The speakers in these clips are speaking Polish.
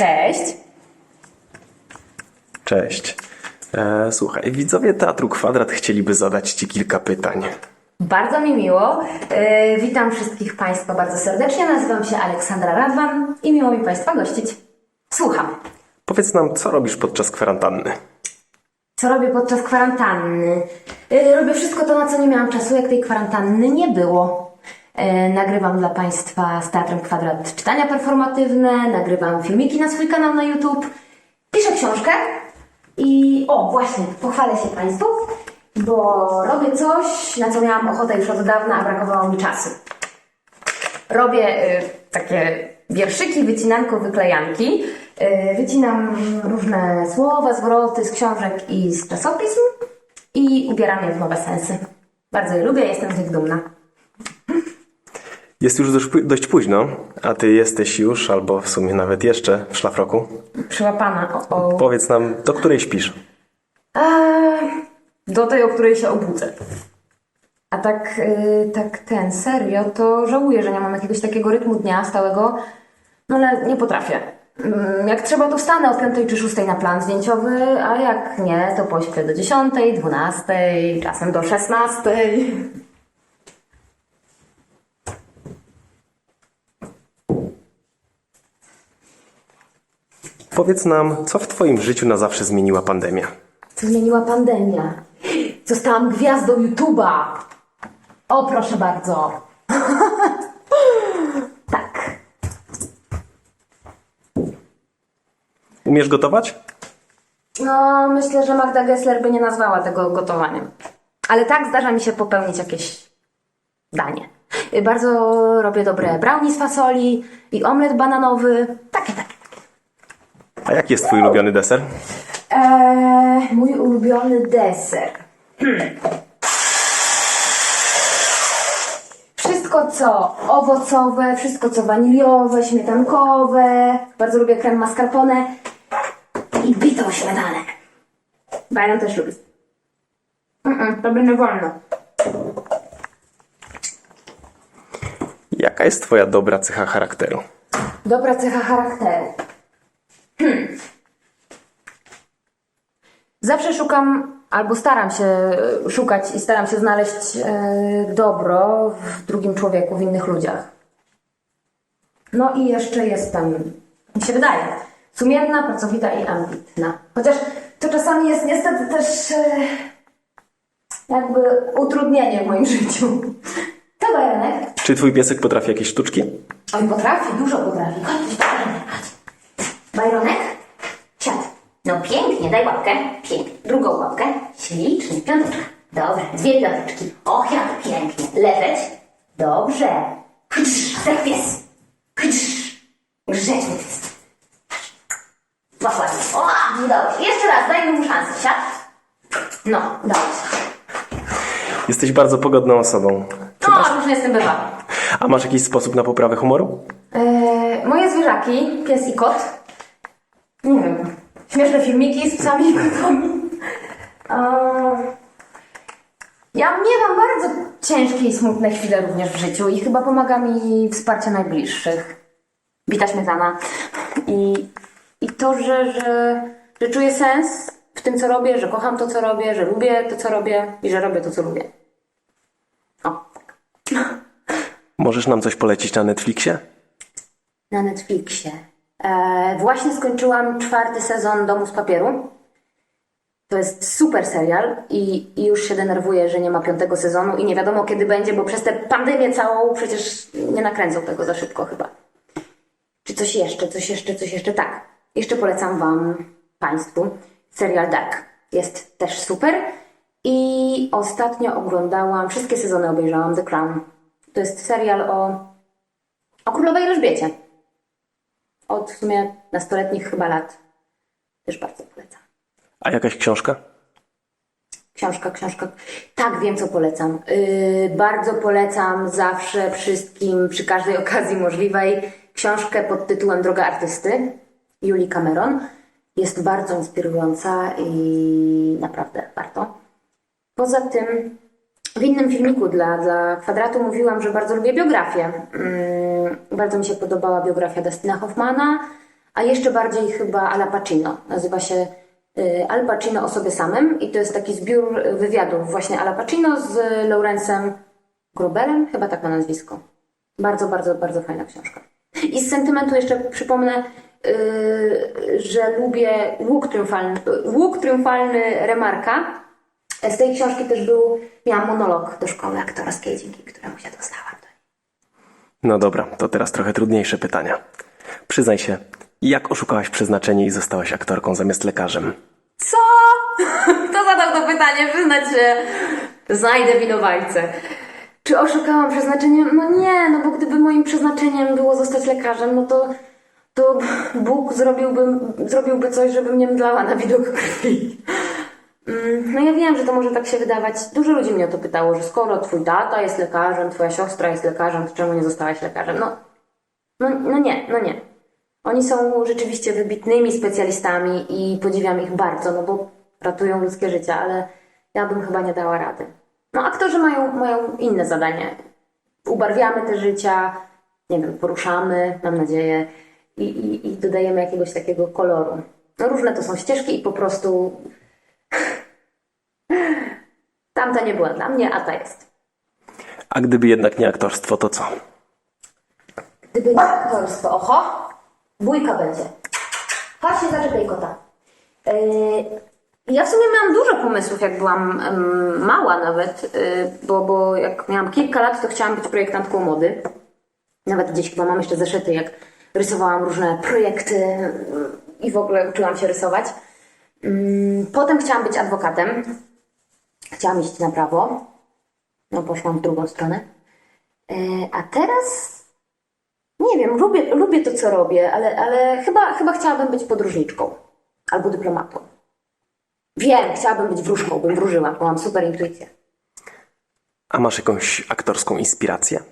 Cześć. Cześć. E, słuchaj, widzowie Teatru Kwadrat chcieliby zadać Ci kilka pytań. Bardzo mi miło. Yy, witam wszystkich Państwa bardzo serdecznie. Nazywam się Aleksandra Radwan i miło mi Państwa gościć. Słucham. Powiedz nam, co robisz podczas kwarantanny? Co robię podczas kwarantanny? Yy, robię wszystko to, na co nie miałam czasu, jak tej kwarantanny nie było. Yy, nagrywam dla Państwa z Teatrem Kwadrat czytania performatywne, nagrywam filmiki na swój kanał na YouTube, piszę książkę i o, właśnie, pochwalę się Państwu, bo robię coś, na co miałam ochotę już od dawna, a brakowało mi czasu. Robię y, takie wierszyki, wycinanko, wyklejanki. Y, wycinam różne słowa, zwroty z książek i z czasopism i ubieram je w nowe sensy. Bardzo je lubię, jestem z nich dumna. Jest już dość, pó- dość późno, a Ty jesteś już, albo w sumie nawet jeszcze, w szlafroku. Przyłapana o, o... Powiedz nam, do której śpisz? Eee, do tej, o której się obudzę. A tak, y, tak ten, serio, to żałuję, że nie mam jakiegoś takiego rytmu dnia stałego, no ale nie potrafię. Mm, Jak trzeba, to wstanę o 5 czy 6 na plan zdjęciowy, a jak nie, to pośpię do 10, 12, czasem do 16. Powiedz nam, co w Twoim życiu na zawsze zmieniła pandemia? Co zmieniła pandemia? Zostałam gwiazdą YouTube'a. O, proszę bardzo. tak. Umiesz gotować? No, myślę, że Magda Gessler by nie nazwała tego gotowaniem. Ale tak zdarza mi się popełnić jakieś danie. Bardzo robię dobre brownie z fasoli i omlet bananowy. Takie, takie. A jaki jest Twój ulubiony deser? Eee, mój ulubiony deser. Wszystko co owocowe, wszystko co waniliowe, śmietankowe. Bardzo lubię krem mascarpone i bitą śmietanę. Bajan też lubi. Mm-mm, to by nie wolno. Jaka jest Twoja dobra cecha charakteru? Dobra cecha charakteru. Hmm. Zawsze szukam, albo staram się e, szukać i staram się znaleźć e, dobro w drugim człowieku, w innych ludziach. No i jeszcze jestem, mi się wydaje, sumienna, pracowita i ambitna. Chociaż to czasami jest niestety też e, jakby utrudnienie w moim życiu. To Bajanek. Czy Twój piesek potrafi jakieś sztuczki? Oj, potrafi, dużo potrafi. Chodź. Bajronek? Siad. No pięknie, daj łapkę. Pięknie. Drugą łapkę. Ślicznie. Piąteczka. Dobrze, dwie piąteczki. Och, jak pięknie. Leżeć. Dobrze. Kdrz, tak pies. Kdrz. Grzeczny pies. Masz ładnie. O, się. Jeszcze raz, daj mu szansę. Siad. No, się. Jesteś bardzo pogodną osobą. No, różnie z tym bywa. A masz jakiś sposób na poprawę humoru? Eee, moje zwierzaki, pies i kot. Śmieszne filmiki z psami i kotami. Ja miewam bardzo ciężkie i smutne chwile również w życiu i chyba pomaga mi wsparcie najbliższych. Bita śmietana. I, i to, że, że, że czuję sens w tym, co robię, że kocham to, co robię, że lubię to, co robię i że robię to, co lubię. O. Możesz nam coś polecić na Netflixie? na Netflixie. E, właśnie skończyłam czwarty sezon Domu z papieru. To jest super serial i, już się denerwuję, że nie ma piątego sezonu i nie wiadomo kiedy będzie, bo przez tę pandemię całą przecież nie nakręcą tego za szybko chyba. Czy coś jeszcze, coś jeszcze, coś jeszcze? Tak. Jeszcze polecam Wam, Państwu, serial Dark. Jest też super. I ostatnio oglądałam, wszystkie sezony obejrzałam The Crown. To jest serial o, o królowej Elżbiecie od w sumie nastoletnich chyba lat. Też bardzo polecam. A jakaś książka? Książka, książka. Tak, wiem co polecam. Yy, bardzo polecam zawsze wszystkim, przy każdej okazji możliwej, książkę pod tytułem Droga Artysty Julii Cameron. Jest bardzo inspirująca i naprawdę warto. Poza tym w innym filmiku dla, dla kwadratu mówiłam, że bardzo lubię biografię. Mm, bardzo mi się podobała biografia Dustina Hoffmana, a jeszcze bardziej chyba Al Pacino. Nazywa się y, Al Pacino o sobie samym i to jest taki zbiór wywiadów właśnie Al Pacino z Lawrence'em Grobelem, chyba tak ma nazwisko. Bardzo, bardzo, bardzo fajna książka. I z sentymentu jeszcze przypomnę, yy, że lubię łuk triumfalny, łuk triumfalny Remarka. Z tej książki też był, miałam monolog do szkoły aktorskiej, dzięki któremu się dostałam. No dobra, to teraz trochę trudniejsze pytania. Przyznaj się, jak oszukałaś przeznaczenie i zostałaś aktorką zamiast lekarzem? Co? Kto zadał to pytanie? Przyznać się, znajdę winowajcę. Czy oszukałam przeznaczenie? No nie, no bo gdyby moim przeznaczeniem było zostać lekarzem, no to, to Bóg zrobiłby, zrobiłby coś, żeby mnie mdlała na widok krwi. Mm, No ja wiem, że to może tak się wydawać. Dużo ludzi mnie o to pytało, że skoro twój tata jest lekarzem, twoja siostra jest lekarzem, to czemu nie zostałaś lekarzem? No, no, no nie, no nie. Oni są rzeczywiście wybitnymi specjalistami i podziwiam ich bardzo, no bo ratują ludzkie życie, ale ja bym chyba nie dała rady. No aktorzy mają, mają inne zadanie. Ubarwiamy te życia, nie wiem, poruszamy, mam nadzieję, i, i, i dodajemy jakiegoś takiego koloru. No różne to są ścieżki i po prostu tamta nie była dla mnie, a ta jest. A gdyby jednak nie aktorstwo, to co? Gdyby nie aktorstwo, oho, bójka będzie. Chodź się zaczepiaj kota. Yy, ja w sumie miałam dużo pomysłów, jak byłam mała nawet, yy, bo, bo jak miałam kilka lat, to chciałam być projektantką mody. Nawet gdzieś chyba mam jeszcze zeszyty, jak rysowałam różne projekty yy, i w ogóle uczyłam się rysować. Ym, Potem chciałam być adwokatem. Chciałam iść na prawo. No poszłam w drugą stronę. Yy, A teraz nie wiem, lubię, lubię to, co robię, ale, ale chyba, chyba chciałabym być podróżniczką albo dyplomatą. Wiem, chciałabym być wróżką, bym wróżyła, bo mam super intuicję. A masz jakąś aktorską inspirację?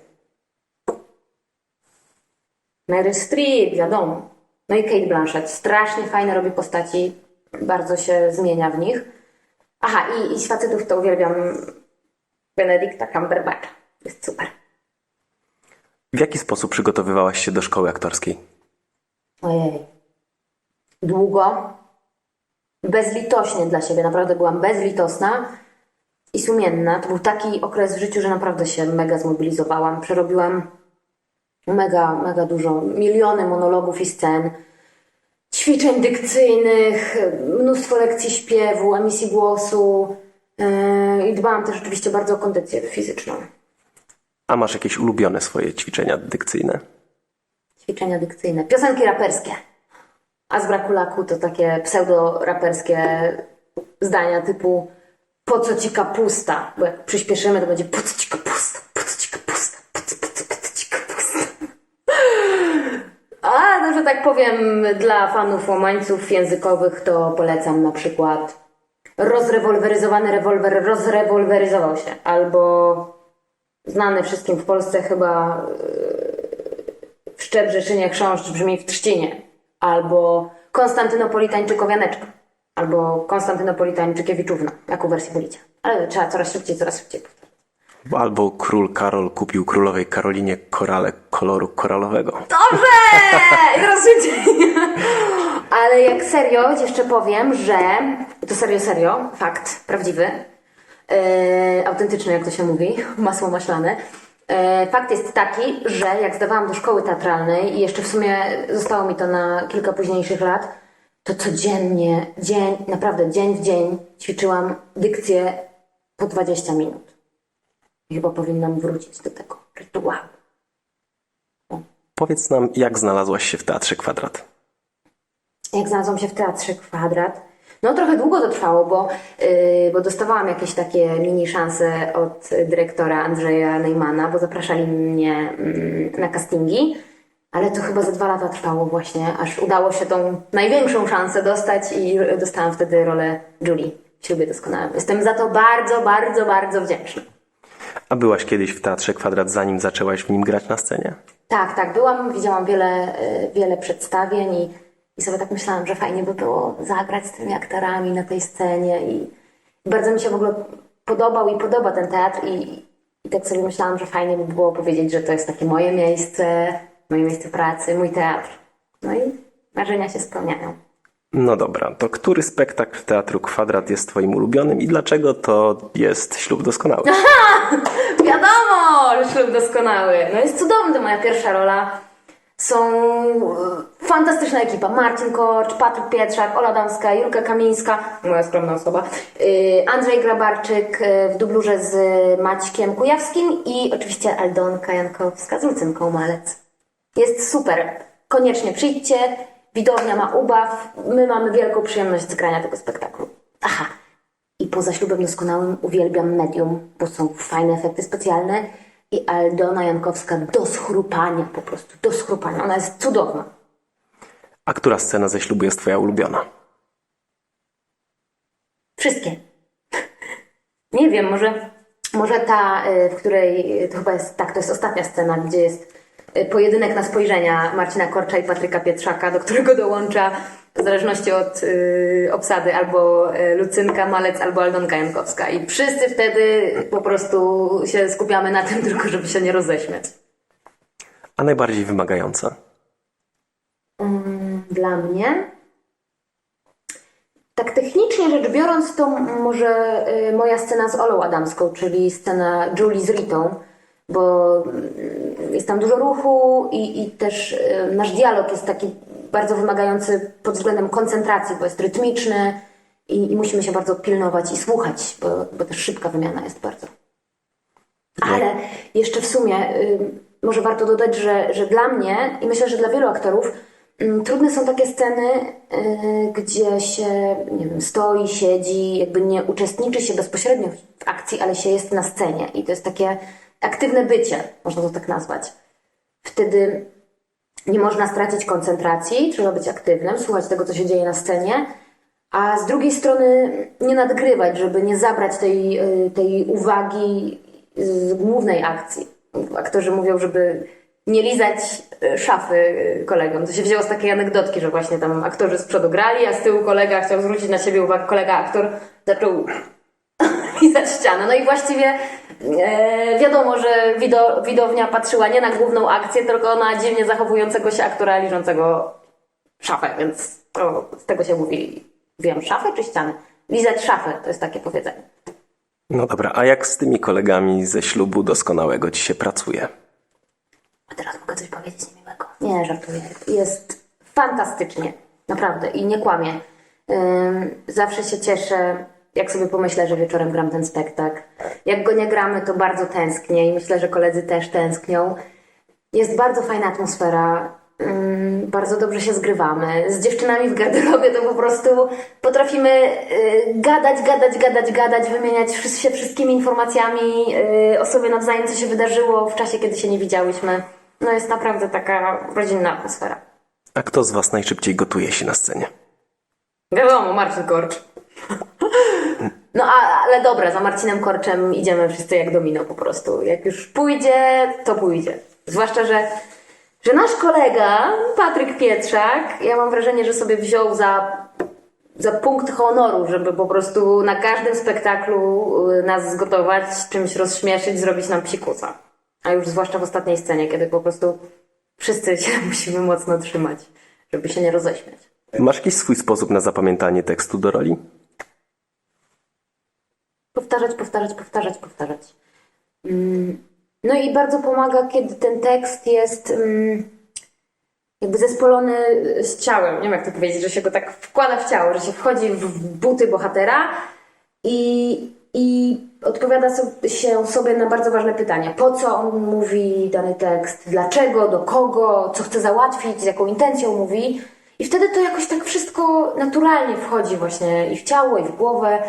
Mary Streep, wiadomo. No i Kate Blanchett. Strasznie fajne robi postaci, bardzo się zmienia w nich. Aha, i, i z facetów to uwielbiam Benedicta Cumberbatcha. Jest super. W jaki sposób przygotowywałaś się do szkoły aktorskiej? Ojej. Długo. Bezlitośnie dla siebie. Naprawdę byłam bezlitosna i sumienna. To był taki okres w życiu, że naprawdę się mega zmobilizowałam. Przerobiłam mega, mega dużo. Miliony monologów i scen. Ćwiczeń dykcyjnych, mnóstwo lekcji śpiewu, emisji głosu. Yy, I dbałam też oczywiście bardzo o kondycję fizyczną. A masz jakieś ulubione swoje ćwiczenia dykcyjne? Ćwiczenia dykcyjne. Piosenki raperskie. A z braku laku to takie pseudo-raperskie zdania typu po co ci kapusta? Bo jak przyspieszymy, to będzie po co ci kapusta? Tak powiem, dla fanów łamańców językowych to polecam na przykład rozrewolweryzowany rewolwer rozrewolweryzował się. Albo znany wszystkim w Polsce chyba w Szczebrzeszynie chrząszcz brzmi w trzcinie, albo Konstantynopolitańczykowianeczka, albo Konstantynopolitańczykiewiczówna, jak u wersji Policia. Ale trzeba coraz szybciej, coraz szybciej. Albo król Karol kupił królowej Karolinie korale koloru koralowego. Dobrze! Teraz. Ale jak serio, jeszcze powiem, że to serio, serio, fakt prawdziwy, yy, autentyczny, jak to się mówi, masło maślane. Yy, fakt jest taki, że jak zdawałam do szkoły teatralnej i jeszcze w sumie zostało mi to na kilka późniejszych lat, to codziennie, dzień, naprawdę dzień w dzień ćwiczyłam dykcję po 20 minut. I chyba powinnam wrócić do tego rytuału. Powiedz nam, jak znalazłaś się w Teatrze Kwadrat? jak znalazłam się w Teatrze Kwadrat. No trochę długo to trwało, bo, yy, bo dostawałam jakieś takie mini szanse od dyrektora Andrzeja Neymana, bo zapraszali mnie mm, na castingi, ale to chyba za dwa lata trwało właśnie, aż udało się tą największą szansę dostać i dostałam wtedy rolę Julie w Ślubie Doskonałym. Jestem za to bardzo, bardzo, bardzo wdzięczna. A byłaś kiedyś w Teatrze Kwadrat, zanim zaczęłaś w nim grać na scenie? Tak, tak, byłam, widziałam wiele, y, wiele przedstawień i, i sobie tak myślałam, że fajnie by było zagrać z tymi aktorami na tej scenie i bardzo mi się w ogóle podobał i podoba ten teatr i, i tak sobie myślałam, że fajnie by było powiedzieć, że to jest takie moje miejsce, moje miejsce pracy, mój teatr. No i, Marzenia się spełniają. No dobra, to który spektakl Teatru Kwadrat jest twoim ulubionym i dlaczego to jest ślub doskonały? Wiadomo, że ślub doskonały. No jest cudowny, to moja pierwsza rola. Są e, fantastyczna ekipa. Marcin Korcz, Patryk Pietrzak, Ola Damska, Julka Kamińska, moja skromna osoba, y, Andrzej Grabarczyk y, w dublurze z Maćkiem Kujawskim i oczywiście Aldonka Jankowska z Lucynką Malec. Jest super. Koniecznie przyjdźcie. Widownia ma ubaw. My mamy wielką przyjemność z grania tego spektaklu. Aha. I poza ślubem doskonałym uwielbiam medium, bo są fajne efekty specjalne. I Aldona Jankowska do schrupania, po prostu do schrupania. Ona jest cudowna. A która scena ze ślubu jest twoja ulubiona? Wszystkie. Nie wiem, może, może ta, y, w której to chyba jest, tak, to jest ostatnia scena, gdzie jest pojedynek na spojrzenia Marcina Korcza i Patryka Pietrzaka, do którego dołącza w zależności od y, obsady albo y, Lucynka Malec, albo Aldonka Jankowska. I wszyscy wtedy po prostu się skupiamy na tym tylko, żeby się nie roześmiać. A najbardziej wymagająca? Dla mnie. Tak technicznie rzecz biorąc, to może y, moja scena z Olą Adamską, czyli scena Julie z Ritą, bo mm, jest tam dużo ruchu i, i też y, nasz dialog jest taki bardzo wymagający pod względem koncentracji, bo jest rytmiczny i, i musimy się bardzo pilnować i słuchać, bo, bo też szybka wymiana jest bardzo. Ale jeszcze w sumie y, może warto dodać, że, że dla mnie i myślę, że dla wielu aktorów y, trudne są takie sceny, y, gdzie się nie wiem, stoi, siedzi, jakby nie uczestniczy się bezpośrednio w akcji, ale się jest na scenie. I to jest takie aktywne bycie, można to tak nazwać. Wtedy nie można stracić koncentracji, trzeba być aktywnym, słuchać tego, co się dzieje na scenie, a z drugiej strony nie nadgrywać, żeby nie zabrać tej, y, tej uwagi z głównej akcji. Aktorzy mówią, żeby nie lizać y, szafy y, kolegom. To się wzięło z takiej anegdotki, że właśnie tam aktorzy z przodu grali, a z tyłu kolega chciał zwrócić na siebie uwagę, kolega aktor zaczął lizać ścianę. No i właściwie e, wiadomo, że wido, widownia patrzyła nie na główną akcję, tylko na dziwnie zachowującego się aktora liżącego szafę, więc to z tego się mówi. Wiem, szafę czy ścianę? Lizać szafę, to jest takie powiedzenie. No dobra, a jak z tymi kolegami ze ślubu doskonałego ci się pracuje? A teraz mogę coś powiedzieć niemiłego. Nie, żartuję. Jest fantastycznie. Naprawdę. I nie kłamię. Ym, zawsze się cieszę, jak sobie pomyślę, że wieczorem gram ten spektakl. Jak go nie gramy, to bardzo tęsknię i myślę, że koledzy też tęsknią. Jest bardzo fajna atmosfera. Ym, bardzo dobrze się zgrywamy. Z dziewczynami w garderobie to po prostu potrafimy y, gadać, gadać, gadać, gadać, wymieniać się wszystkimi informacjami y, o sobie nawzajem, co się wydarzyło w czasie, kiedy się nie widziałyśmy. No jest naprawdę taka rodzinna atmosfera. A kto z was najszybciej gotuje się na scenie? Wiadomo, Marcin Korcz. No ale dobra, za Marcinem Korczem idziemy wszyscy jak domino po prostu. Jak już pójdzie, to pójdzie. Zwłaszcza, że, że nasz kolega, Patryk Pietrzak, ja mam wrażenie, że sobie wziął za, za punkt honoru, żeby po prostu na każdym spektaklu y, nas zgotować, czymś rozśmieszyć, zrobić nam psikusa. A już zwłaszcza w ostatniej scenie, kiedy po prostu wszyscy się musimy mocno trzymać, żeby się nie roześmiać. Masz jakiś swój sposób na zapamiętanie tekstu do roli? Powtarzać, powtarzać, powtarzać, powtarzać. Mm, No i bardzo pomaga, kiedy ten tekst jest mm, jakby zespolony z ciałem. Nie wiem, jak to powiedzieć, że się go tak wkłada w ciało, że się wchodzi w buty bohatera i, i odpowiada się sobie na bardzo ważne pytania. Po co on mówi dany tekst? Dlaczego? Do kogo? Co chce załatwić? Z jaką intencją mówi? I wtedy to jakoś tak wszystko naturalnie wchodzi właśnie i w ciało, i w głowę.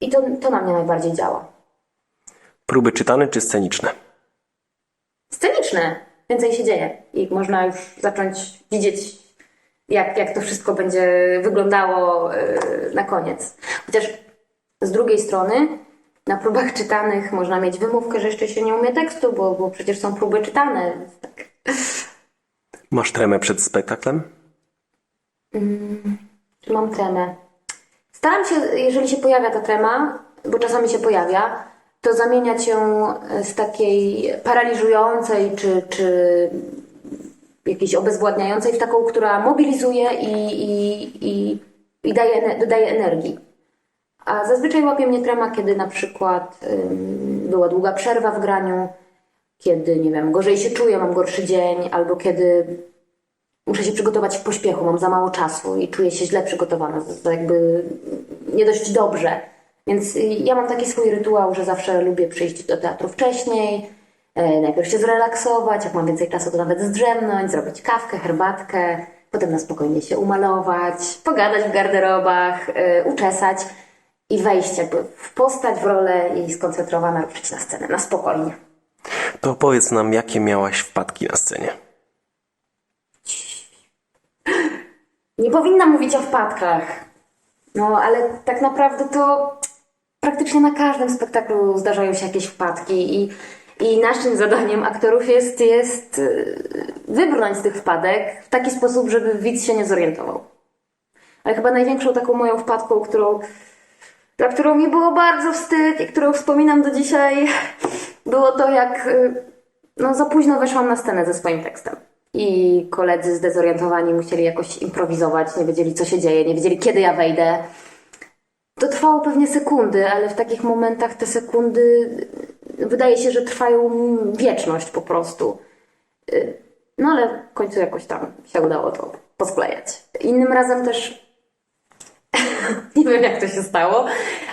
I to, to na mnie najbardziej działa. Próby czytane czy sceniczne? Sceniczne. Więcej się dzieje i można już zacząć widzieć, jak, jak to wszystko będzie wyglądało yy, na koniec. Chociaż z drugiej strony na próbach czytanych można mieć wymówkę, że jeszcze się nie umie tekstu, bo, bo przecież są próby czytane. Tak. Masz tremę przed spektaklem? Czy mam tremę? Staram się, jeżeli się pojawia ta trema, bo czasami się pojawia, to zamieniać ją z takiej paraliżującej czy, czy jakiejś obezwładniającej, w taką, która mobilizuje i, i, i, i daje, dodaje energii. A zazwyczaj łapie mnie trema, kiedy na przykład ym, była długa przerwa w graniu, kiedy, nie wiem, gorzej się czuję, mam gorszy dzień, albo kiedy muszę się przygotować w pośpiechu, mam za mało czasu i czuję się źle przygotowana, z- jakby nie dość dobrze. Więc ja mam taki swój rytuał, że zawsze lubię przyjść do teatru wcześniej, e, najpierw się zrelaksować, jak mam więcej czasu, to nawet zdrzemnąć, zrobić kawkę, herbatkę, potem na spokojnie się umalować, pogadać w garderobach, e, uczesać i wejść jakby w postać, w rolę i skoncentrowana ruszyć na scenę, na spokojnie. To opowiedz nam, jakie miałaś wpadki na scenie. Nie powinnam mówić o wpadkach. No, ale tak naprawdę to praktycznie na każdym spektaklu zdarzają się jakieś wpadki i, i naszym zadaniem aktorów jest, jest y, wybrnąć z tych wpadek w taki sposób, żeby widz się nie zorientował. Ale chyba największą taką moją wpadką, którą, za którą mi było bardzo wstyd i którą wspominam do dzisiaj, było to, jak y, no, za późno weszłam na scenę ze swoim tekstem. I koledzy zdezorientowani musieli jakoś improwizować, nie wiedzieli co się dzieje, nie wiedzieli kiedy ja wejdę. To trwało pewnie sekundy, ale w takich momentach te sekundy wydaje się, że trwają wieczność po prostu. Y, No ale w końcu jakoś tam się udało to posklejać. Innym razem też nie wiem jak to się stało,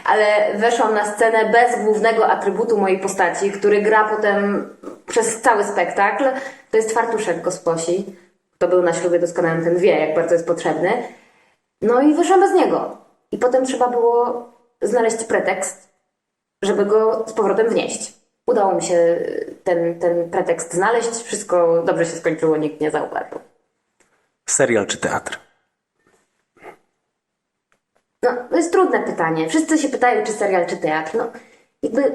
ale weszłam na scenę bez głównego atrybutu mojej postaci, który gra potem przez cały spektakl. To jest fartuszek gosposi. Kto był na ślubie doskonałym, ten wie, jak bardzo jest potrzebny. No i wyszłam bez niego. I potem trzeba było znaleźć pretekst, żeby go z powrotem wnieść. Udało mi się ten, ten pretekst znaleźć, wszystko dobrze się skończyło, nikt nie zauważył. Serial czy teatr? No, to jest trudne pytanie. Wszyscy się pytają, czy serial, czy teatr. No, jakby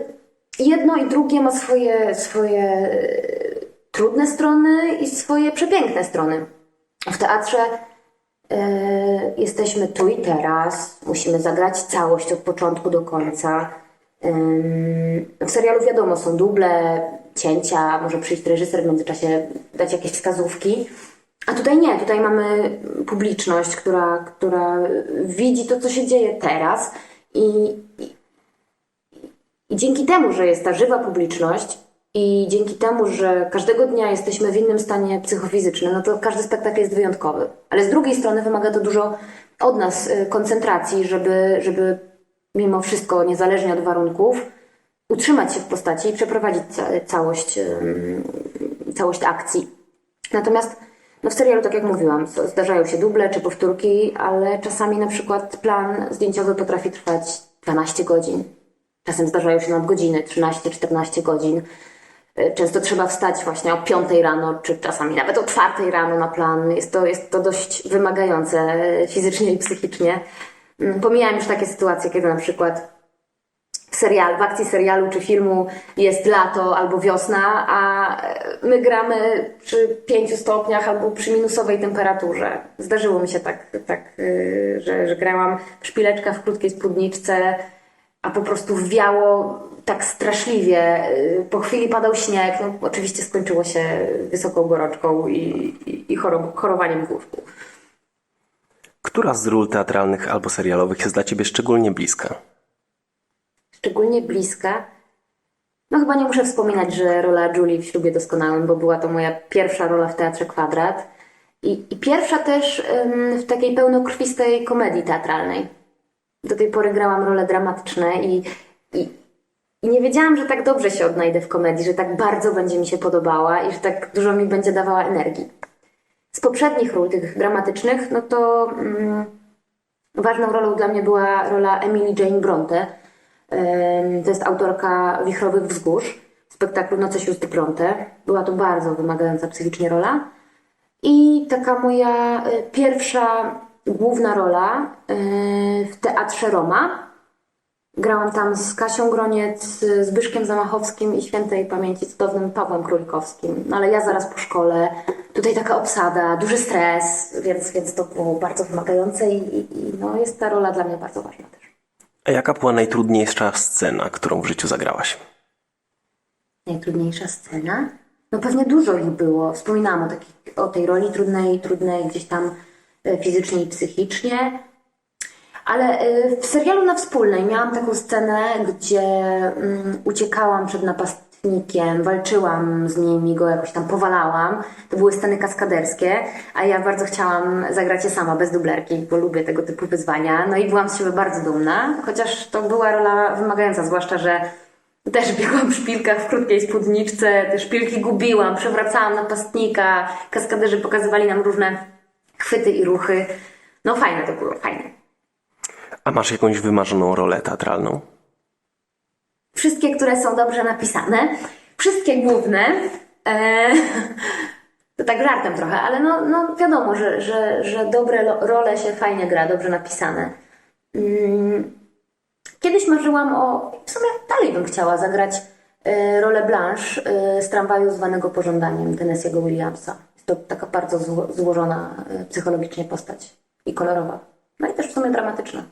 jedno i drugie ma swoje, swoje e, trudne strony i swoje przepiękne strony. W teatrze e, jesteśmy tu i teraz, musimy zagrać całość od początku do końca. Ym, W serialu wiadomo, są duble, cięcia, może przyjść reżyser w międzyczasie dać jakieś wskazówki. A tutaj nie, tutaj mamy publiczność, która, która widzi to, co się dzieje teraz i, i, i dzięki temu, że jest ta żywa publiczność i dzięki temu, że każdego dnia jesteśmy w innym stanie psychofizycznym, no to każdy spektakl jest wyjątkowy. Ale z drugiej strony wymaga to dużo od nas y, koncentracji, żeby, żeby mimo wszystko, niezależnie od warunków, utrzymać się w postaci i przeprowadzić ca- całość, całość akcji. Natomiast no w serialu, tak jak mówiłam, zdarzają się duble czy powtórki, ale czasami na przykład plan zdjęciowy potrafi trwać 12 godzin. Czasem zdarzają się nadgodziny, 13-14 godzin. Y, Często trzeba wstać właśnie o 5 rano, czy czasami nawet o 4 rano na plan. Jest to, jest to dość wymagające fizycznie i psychicznie. Mm, Pomijam już takie sytuacje, kiedy na przykład serial, w akcji serialu czy filmu jest lato albo wiosna, a my gramy przy 5 stopniach albo przy minusowej temperaturze. Zdarzyło mi się tak, tak yy, że, że grałam w szpileczkach w krótkiej spódniczce, a po prostu wiało tak straszliwie. Yy, Po chwili padał śnieg. No, oczywiście skończyło się wysoką gorączką i, i, i chorowaniem w łóżku. Która z ról teatralnych albo serialowych jest dla ciebie szczególnie bliska? Szczególnie bliska. No chyba nie muszę wspominać, że rola Julie w ślubie doskonałym, bo była to moja pierwsza rola w Teatrze Kwadrat i, i pierwsza też ym, w takiej pełnokrwistej komedii teatralnej. Do tej pory grałam role dramatyczne i, i, i nie wiedziałam, że tak dobrze się odnajdę w komedii, że tak bardzo będzie mi się podobała i że tak dużo mi będzie dawała energii. Z poprzednich ról, tych dramatycznych, no to ważną rolą dla mnie była rola Emily Jane Bronte, To jest autorka Wichrowych Wzgórz, spektaklu Noce Sióstr Bronte. Była to bardzo wymagająca psychicznie rola. I taka moja y, pierwsza główna rola y, w Teatrze Roma. Grałam tam z Kasią Groniec, z Zbyszkiem Zamachowskim i świętej pamięci cudownym Pawłem Królikowskim. No ale ja zaraz po szkole, tutaj taka obsada, duży stres, więc, więc to było bardzo wymagające i, i, i no, jest ta rola dla mnie bardzo ważna. A jaka była najtrudniejsza scena, którą w życiu zagrałaś? Najtrudniejsza scena? No pewnie dużo ich było. Wspominałam o, takiej, o tej roli trudnej, trudnej gdzieś tam e, fizycznie i psychicznie. Ale e, w serialu na wspólnej miałam taką scenę, gdzie mm, uciekałam przed napastnikiem, walczyłam z nim i go jakoś tam powalałam. To były sceny kaskaderskie, a ja bardzo chciałam zagrać je sama, bez dublerki, bo lubię tego typu wyzwania. No i byłam z siebie bardzo dumna, chociaż to była rola wymagająca, zwłaszcza, że też biegłam w szpilkach w krótkiej spódniczce, te szpilki gubiłam, przewracałam napastnika, kaskaderzy pokazywali nam różne chwyty i ruchy. No fajne to było, fajne. A masz jakąś wymarzoną rolę teatralną? Wszystkie, które są dobrze napisane, wszystkie główne, e, to tak żartem trochę, ale no, no wiadomo, że, że, że dobre role się fajnie gra, dobrze napisane. Mm, Kiedyś marzyłam o, w sumie dalej bym chciała zagrać e, rolę Blanche e, z tramwaju zwanego pożądaniem Tennessee'ego Williamsa. Jest to taka bardzo zło, złożona psychologicznie postać i kolorowa. No i też w sumie dramatyczna.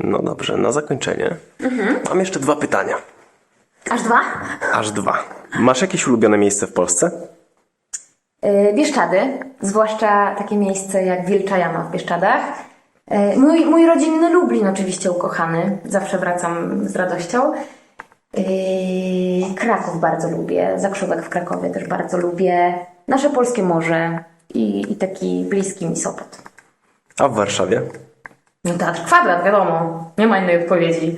No dobrze, na zakończenie mam jeszcze dwa pytania. Aż dwa? Aż dwa. Masz jakieś ulubione miejsce w Polsce? E, Bieszczady, zwłaszcza takie miejsce jak Wilcza Jama w Bieszczadach. E, Mój, mój rodzinny Lublin oczywiście ukochany, zawsze wracam z radością. E, Kraków bardzo lubię, Zakrzówek w Krakowie też bardzo lubię. Nasze polskie morze i, i taki bliski mi Sopot. A w Warszawie? No teatr Kwadrat, wiadomo, nie ma innej odpowiedzi.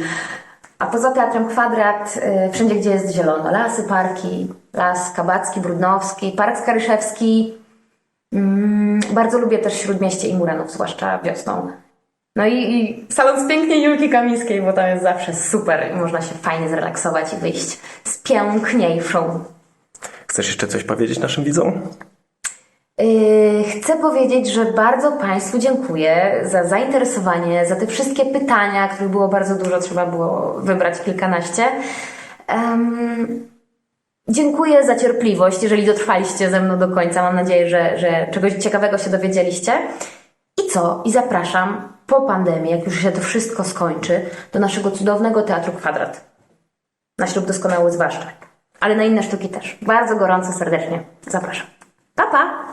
A poza teatrem Kwadrat, y, wszędzie gdzie jest zielono, lasy, parki, las Kabacki, Brudnowski, Park Skaryszewski. Mm, bardzo lubię też Śródmieście i Muranów, zwłaszcza wiosną. No i, i salon z pięknej Julki Kamińskiej, bo tam jest zawsze super i można się fajnie zrelaksować i wyjść z piękniejszą Chcesz jeszcze coś powiedzieć naszym widzom? Yy, Chcę powiedzieć, że bardzo Państwu dziękuję za zainteresowanie, za te wszystkie pytania, których było bardzo dużo, trzeba było wybrać kilkanaście. Em, dziękuję za cierpliwość, jeżeli dotrwaliście ze mną do końca. Mam nadzieję, że, że czegoś ciekawego się dowiedzieliście. I co? I zapraszam po pandemii, jak już się to wszystko skończy, do naszego cudownego Teatru Kwadrat. Na ślub doskonały zwłaszcza. Ale na inne sztuki też. Bardzo gorąco, serdecznie zapraszam. Pa, pa!